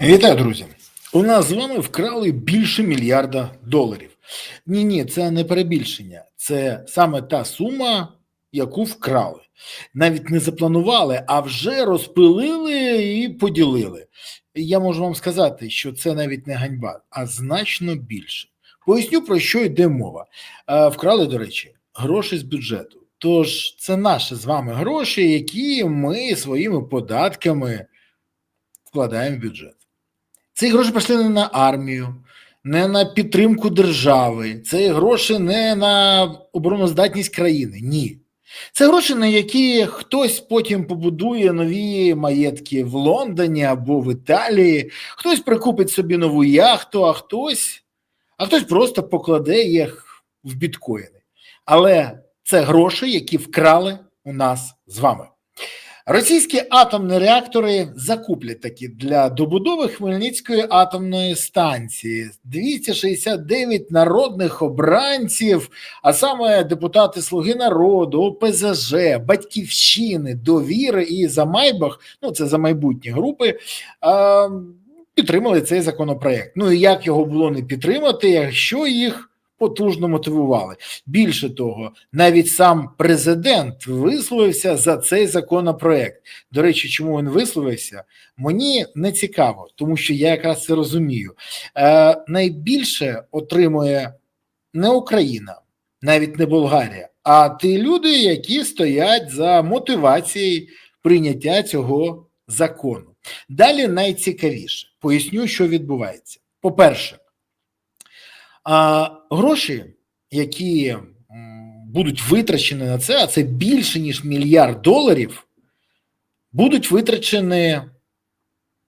Вітаю, друзі! У нас з вами вкрали більше мільярда доларів. Ні, ні, це не перебільшення, це саме та сума, яку вкрали. Навіть не запланували, а вже розпилили і поділили. Я можу вам сказати, що це навіть не ганьба, а значно більше. Поясню про що йде мова. Е, Вкрали, до речі, гроші з бюджету. Тож це наші з вами гроші, які ми своїми податками вкладаємо в бюджет. Ці гроші пішли не на армію, не на підтримку держави, це гроші не на обороноздатність країни. Ні. Це гроші, на які хтось потім побудує нові маєтки в Лондоні або в Італії, хтось прикупить собі нову яхту, а хтось, а хтось просто покладе їх в біткоїни. Але це гроші, які вкрали у нас з вами. Російські атомні реактори закуплять такі для добудови Хмельницької атомної станції. 269 народних обранців, а саме депутати Слуги народу, ОПЗЖ, Батьківщини, Довіри і за Майбах, ну це за майбутні групи. Підтримали цей законопроект. Ну і як його було не підтримати, якщо їх потужно мотивували. Більше того, навіть сам президент висловився за цей законопроект. До речі, чому він висловився? Мені не цікаво, тому що я якраз це розумію. Е, найбільше отримує не Україна, навіть не Болгарія, а ті люди, які стоять за мотивацією прийняття цього закону. Далі найцікавіше поясню, що відбувається. По-перше, а гроші, які будуть витрачені на це, а це більше ніж мільярд доларів, будуть витрачені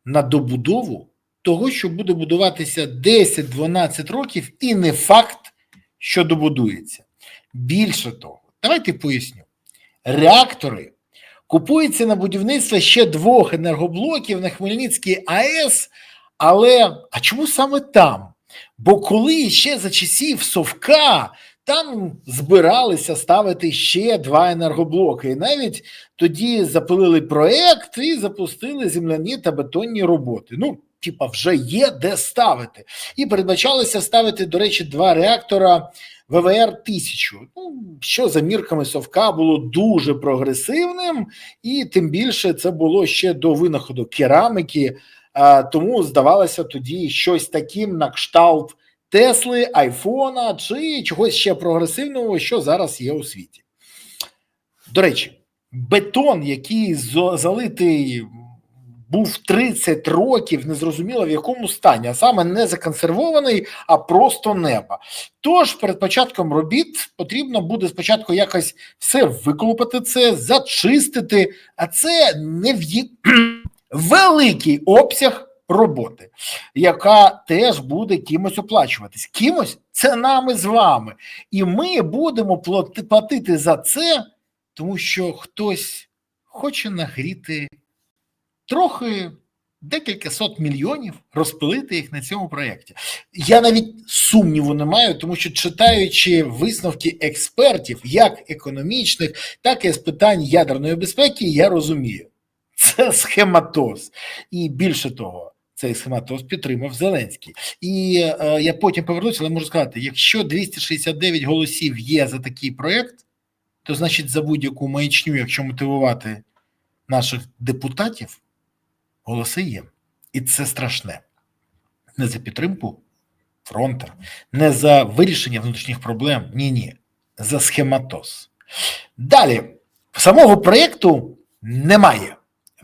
на добудову того, що буде будуватися 10-12 років, і не факт, що добудується. Більше того, давайте поясню: реактори купуються на будівництво ще двох енергоблоків на Хмельницькій АЕС. Але а чому саме там? Бо коли ще за часів Совка там збиралися ставити ще два енергоблоки, і навіть тоді запилили проект і запустили земляні та бетонні роботи. Ну, типа, вже є де ставити. І передбачалося ставити, до речі, два реактора ВВР 1000 Ну, що за мірками Совка було дуже прогресивним, і тим більше це було ще до винаходу керамики. Тому здавалося тоді щось таким на кшталт Тесли, Айфона чи чогось ще прогресивного, що зараз є у світі. До речі, бетон, який залитий був 30 років, незрозуміло в якому стані, а саме не законсервований, а просто неба. Тож перед початком робіт потрібно буде спочатку якось все виклопати це, зачистити, а це не в'ї великий обсяг роботи, яка теж буде кимось оплачуватись. Кимось це нами з вами. І ми будемо платити за це, тому що хтось хоче нагріти трохи декілька сот мільйонів, розпилити їх на цьому проєкті. Я навіть сумніву не маю, тому що читаючи висновки експертів, як економічних, так і з питань ядерної безпеки, я розумію. Це схематоз. І більше того, цей схематоз підтримав Зеленський. І е, я потім повернуся, але можу сказати: якщо 269 голосів є за такий проєкт, то значить за будь-яку маячню, якщо мотивувати наших депутатів, голоси є. І це страшне. Не за підтримку фронту, не за вирішення внутрішніх проблем. Ні, ні, за схематоз. Далі, самого проєкту немає.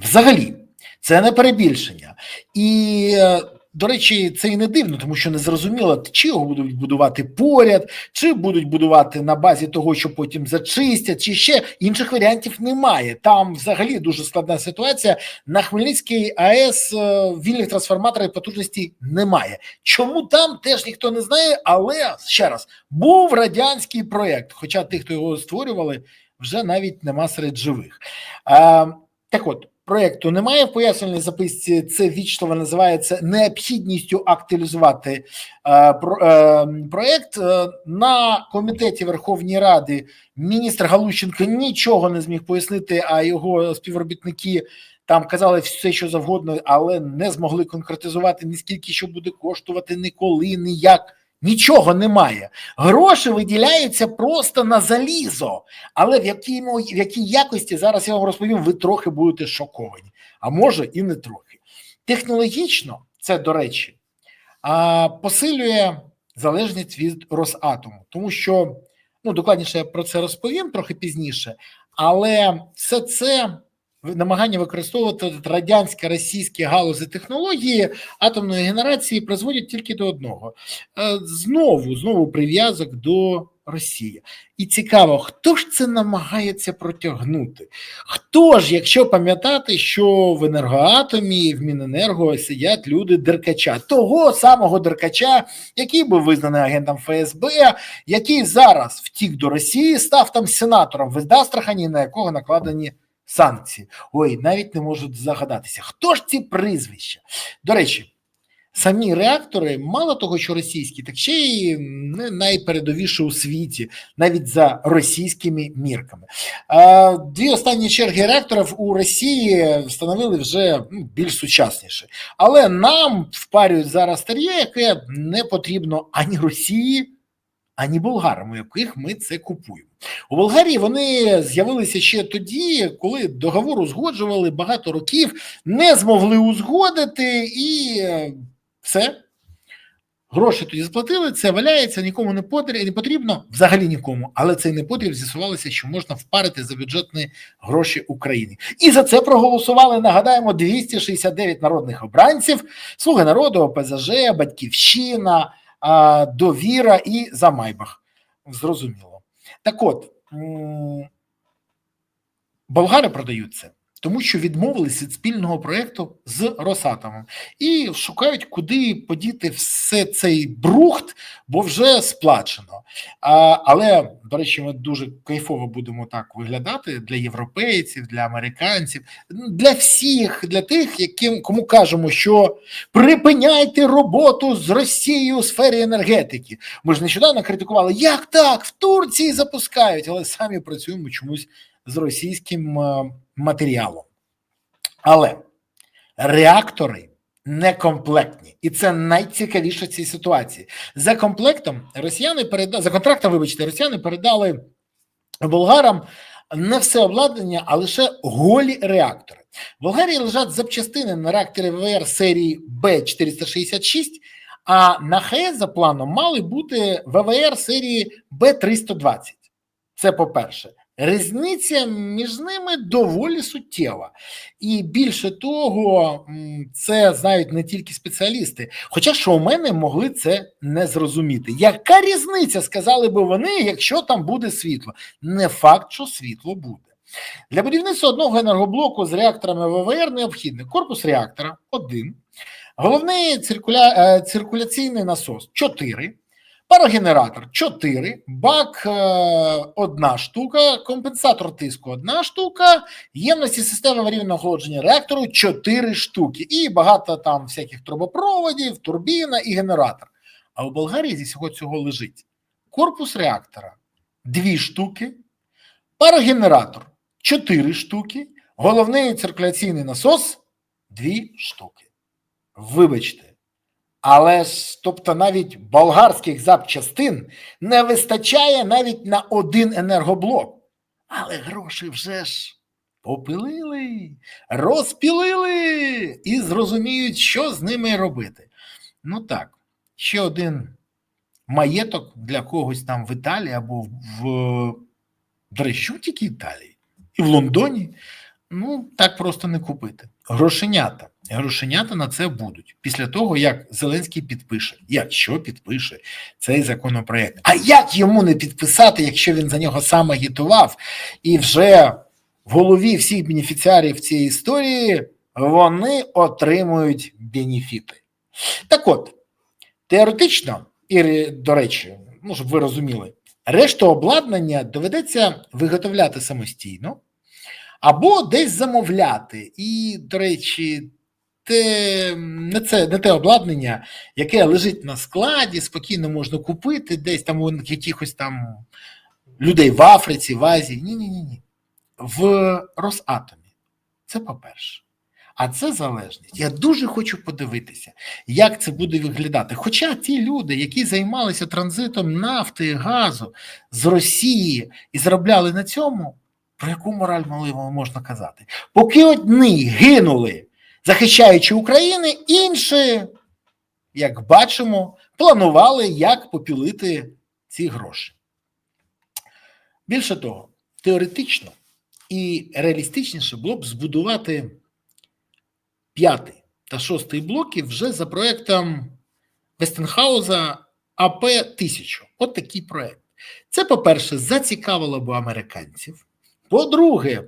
Взагалі, це не перебільшення. І, е, до речі, це і не дивно, тому що не зрозуміло, чи його будуть будувати поряд, чи будуть будувати на базі того, що потім зачистять, чи ще інших варіантів немає. Там взагалі дуже складна ситуація. На Хмельницькій АЕС е, вільних трансформаторів потужності немає. Чому там теж ніхто не знає, але ще раз був радянський проєкт, хоча тих, хто його створювали, вже навіть нема серед живих. А, так от. Проєкту немає в пояснювальній записці. Це вічливо називається необхідністю актуалізувати е, е, проєкт. Е, на комітеті Верховної Ради міністр Галущенко нічого не зміг пояснити, а його співробітники Там казали все, що завгодно, але не змогли конкретизувати ні скільки що буде коштувати, ні коли, ні як. Нічого немає. Гроші виділяються просто на залізо. Але в якій, в якій якості зараз я вам розповім, ви трохи будете шоковані, а може і не трохи. Технологічно, це до речі, посилює залежність від Росатому, тому що ну докладніше я про це розповім трохи пізніше, але все це намагання використовувати радянські російські галузі технології атомної генерації призводять тільки до одного: Е, знову знову прив'язок до Росії. І цікаво, хто ж це намагається протягнути? Хто ж, якщо пам'ятати, що в енергоатомі, в Міненерго сидять люди Деркача, того самого Деркача, який був визнаний агентом ФСБ, який зараз втік до Росії, став там сенатором в Астрахані, на якого накладені санкції. Ой, навіть не можуть загадатися. Хто ж ці прізвища? До речі. Самі реактори, мало того, що російські, так ще й не найпередовіші у світі, навіть за російськими мірками. Дві останні черги реакторів у Росії встановили вже ну, більш сучасніше, але нам впарюють зараз старі, яке не потрібно ані Росії, ані болгарам, у яких ми це купуємо. У Болгарії вони з'явилися ще тоді, коли договор узгоджували багато років, не змогли узгодити і е, все. Гроші тоді сплатили, це валяється, нікому не потрібно, взагалі нікому. Але цей непотріб з'ясувалося, що можна впарити за бюджетні гроші України. І за це проголосували, нагадаємо, 269 народних обранців, Слуги народу, ОПЗЖ, Батьківщина, Довіра і Замайбах. Зрозуміло. Так от, болгари продають це, тому що відмовились від спільного проєкту з Росатомом і шукають, куди подіти все цей брухт, бо вже сплачено. А, але, до речі, ми дуже кайфово будемо так виглядати для європейців, для американців, для всіх, для тих, яким кому кажемо, що припиняйте роботу з Росією у сфері енергетики. Ми ж нещодавно критикували, як так в Турції запускають, але самі працюємо чомусь з російським е, матеріалом. Але реактори некомплектні, і це найцікавіше в цій ситуації. За комплектом росіяни передали за контрактом, вибачте, росіяни передали болгарам не все обладнання, а лише голі реактори. В Болгарії лежать запчастини на реактори ВВР серії Б466, а на ХС за планом мали бути ВВР серії Б320. Це по-перше. Різниця між ними доволі суттєва, і більше того, це знають не тільки спеціалісти. Хоча шоумени могли це не зрозуміти. Яка різниця, сказали би вони, якщо там буде світло? Не факт, що світло буде. Для будівництва одного енергоблоку з реакторами ВВР необхідний корпус реактора один, головний циркуля... е, циркуляційний насос 4, парогенератор 4, бак е, одна штука, компенсатор тиску одна штука, ємності системи аварійного охолодження реактору 4 штуки, і багато там всяких трубопроводів, турбіна і генератор. А у Болгарії зі всього цього лежить корпус реактора 2 штуки, парогенератор 4 штуки, головний циркуляційний насос 2 штуки. Вибачте. Але ж, тобто, навіть болгарських запчастин не вистачає навіть на один енергоблок. Але гроші вже ж попилили, розпілили і зрозуміють, що з ними робити. Ну так, ще один маєток для когось там в Італії або в, тільки Італії, і в Лондоні. Ну, так просто не купити. Грошенята. Грошенята на це будуть після того, як Зеленський підпише, якщо підпише цей законопроект. А як йому не підписати, якщо він за нього сам агітував, і вже в голові всіх бенефіціарів цієї історії вони отримують бенефіти. Так от, теоретично, і до речі, ну щоб ви розуміли, решту обладнання доведеться виготовляти самостійно або десь замовляти. І, до речі, те, не, це, не те обладнання, яке лежить на складі, спокійно можна купити десь там у якихось там людей в Африці, в Азії. Ні, ні, ні, ні. В Росатомі. Це по-перше. А це залежність. Я дуже хочу подивитися, як це буде виглядати. Хоча ті люди, які займалися транзитом нафти і газу з Росії і заробляли на цьому, про яку мораль можливо можна казати? Поки одні гинули, захищаючи Україну, інші, як бачимо, планували, як попілити ці гроші. Більше того, теоретично і реалістичніше було б збудувати п'ятий та шостий блоки вже за проектом Вестенхауза АП 1000. От такий проект. Це, по-перше, зацікавило б американців. По-друге,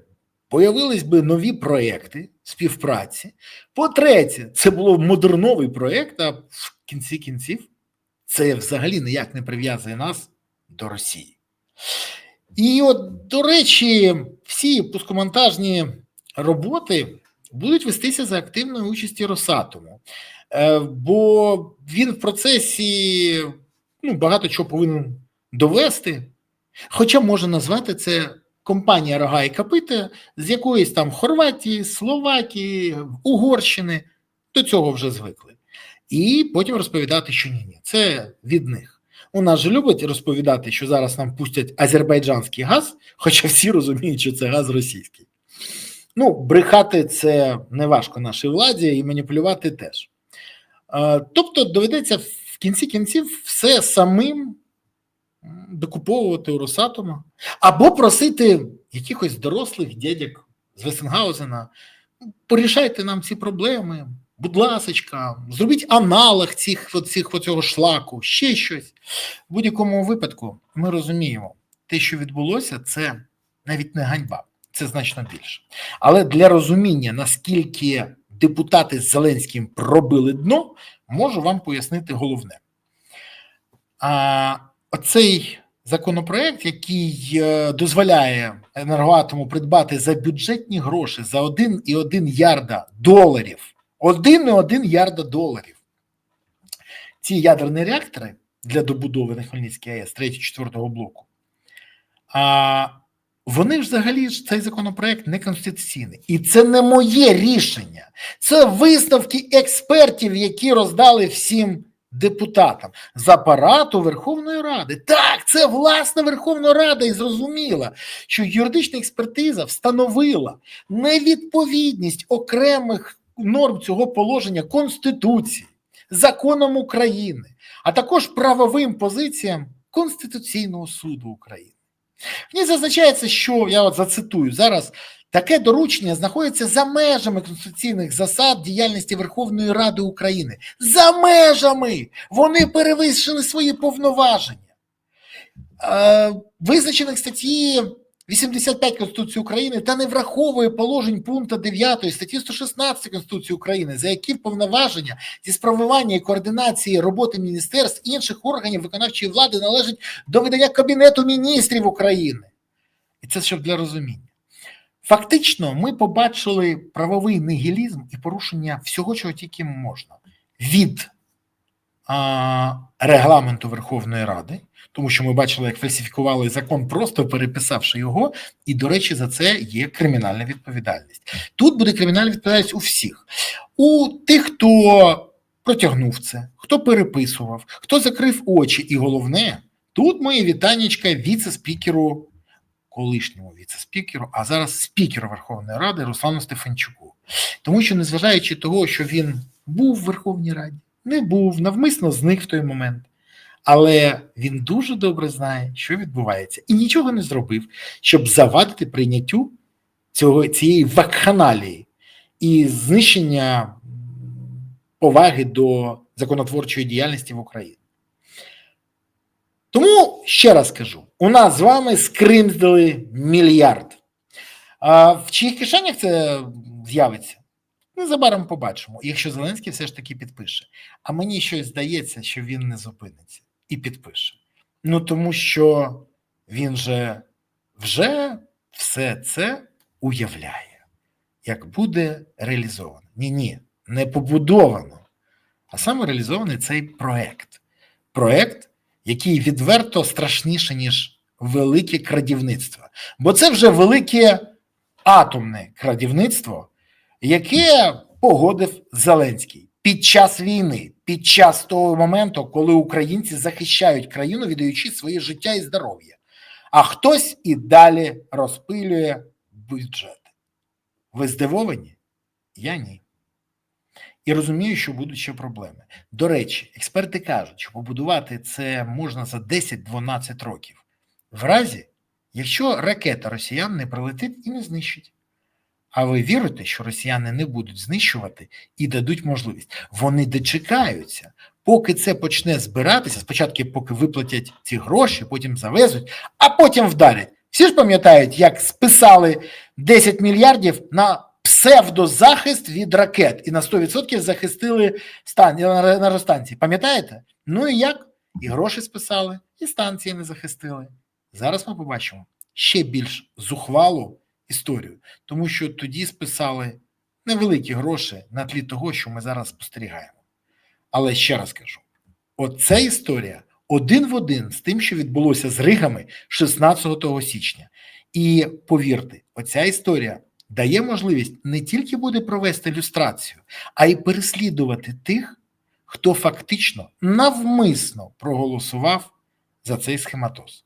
появились би нові проекти співпраці. По-третє, це було модерновий проект, а в кінці кінців це взагалі ніяк не прив'язує нас до Росії. І от, до речі, всі пускомонтажні роботи будуть вестися за активної участі Росатому, Е, бо він в процесі ну, багато чого повинен довести. Хоча можна назвати це компанія Рога і Капита з якоїсь там Хорватії, Словакії, Угорщини. До цього вже звикли. І потім розповідати, що ні, ні, це від них. У нас же любить розповідати, що зараз нам пустять азербайджанський газ, хоча всі розуміють, що це газ російський. Ну, брехати це не важко нашій владі і маніпулювати теж. Е, Тобто доведеться в кінці кінців все самим докуповувати у Росатома або просити якихось дорослих дядьок з Весенгаузена, порішайте нам ці проблеми, будь ласочка, зробіть аналог цих, цих цього шлаку, ще щось. В будь-якому випадку ми розуміємо, те, що відбулося, це навіть не ганьба, це значно більше. Але для розуміння, наскільки депутати з Зеленським пробили дно, можу вам пояснити головне. А оцей законопроект, який е, дозволяє енергоатому придбати за бюджетні гроші за 1,1 ярда доларів. 1,1 ярда доларів. Ці ядерні реактори для добудови на Хмельницькій АЕС 3-4 блоку. А вони взагалі ж цей законопроект не конституційний. І це не моє рішення. Це висновки експертів, які роздали всім депутатам з апарату Верховної Ради. Так, це власна Верховна Рада і зрозуміла, що юридична експертиза встановила невідповідність окремих норм цього положення Конституції, законом України, а також правовим позиціям Конституційного суду України. В ній зазначається, що я от зацитую зараз. Таке доручення знаходиться за межами конституційних засад діяльності Верховної Ради України. За межами вони перевищили свої повноваження. Е, визначених статті 85 Конституції України та не враховує положень пункту 9 статті 116 Конституції України, за які повноваження зі справування і координації роботи міністерств і інших органів виконавчої влади належать до видання Кабінету міністрів України. І це щоб для розуміння. Фактично, ми побачили правовий нигілізм і порушення всього, чого тільки можна від регламенту Верховної Ради, тому що ми бачили, як фальсифікували закон, просто переписавши його, і, до речі, за це є кримінальна відповідальність. Тут буде кримінальна відповідальність у всіх, у тих, хто протягнув це, хто переписував, хто закрив очі, і головне, тут моє вітаннячка віце-спікеру колишньому віце-спікеру, а зараз спікеру Верховної Ради Руслану Стефанчуку. Тому що, незважаючи того, що він був в Верховній Раді, не був, навмисно зник в той момент. Але він дуже добре знає, що відбувається, і нічого не зробив, щоб завадити прийняттю цього, цієї вакханалії і знищення поваги до законотворчої діяльності в Україні. Тому ще раз кажу: у нас з вами скримздили мільярд. А в чиїх кишенях це з'явиться? Незабаром побачимо, якщо Зеленський все ж таки підпише. А мені щось здається, що він не зупиниться і підпише. Ну тому що він же вже все це уявляє, як буде реалізовано. Ні, ні, не побудовано, а саме реалізований цей проект. Проект який відверто страшніше, ніж велике крадівництво. Бо це вже велике атомне крадівництво, яке погодив Зеленський під час війни, під час того моменту, коли українці захищають країну, віддаючи своє життя і здоров'я, а хтось і далі розпилює бюджет. Ви здивовані? Я ні. І розумію, що будуть ще проблеми. До речі, експерти кажуть, що побудувати це можна за 10-12 років, в разі, якщо ракета росіян не прилетить і не знищить. А ви вірите, що росіяни не будуть знищувати і дадуть можливість? Вони дочекаються, поки це почне збиратися. Спочатку, поки виплатять ці гроші, потім завезуть, а потім вдарять. Всі ж пам'ятають, як списали 10 мільярдів на псевдозахист від ракет і на 100% захистили стан... енергостанції. Пам'ятаєте? Ну і як? І гроші списали, і станції не захистили. Зараз ми побачимо ще більш зухвалу історію, тому що тоді списали невеликі гроші на тлі того, що ми зараз спостерігаємо. Але ще раз кажу: оця історія один в один з тим, що відбулося з Ригами 16 січня. І повірте, оця історія дає можливість не тільки буде провести люстрацію, а й переслідувати тих, хто фактично навмисно проголосував за цей схематоз.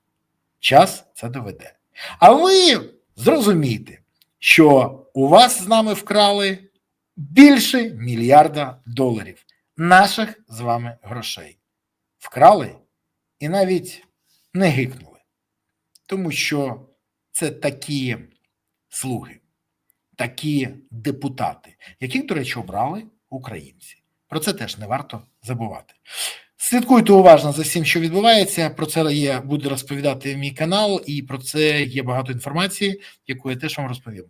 Час це доведе. А ви зрозумійте, що у вас з нами вкрали більше мільярда доларів наших з вами грошей. Вкрали і навіть не гикнули, тому що це такі слуги, такі депутати, яких, до речі, обрали українці. Про це теж не варто забувати. Слідкуйте уважно за всім, що відбувається. Про це є буде розповідати мій канал, і про це є багато інформації, яку я теж вам розповім.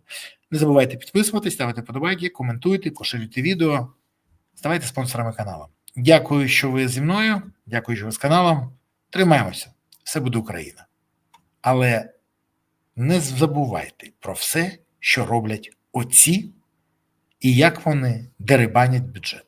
Не забувайте підписуватись, ставити подобайки, коментуйте, поширюйте відео, ставайте спонсорами каналу. Дякую, що ви зі мною. Дякую, що ви з каналом. Тримаємося, все буде Україна. Але не забувайте про все, що роблять оці, і як вони дерибанять бюджет.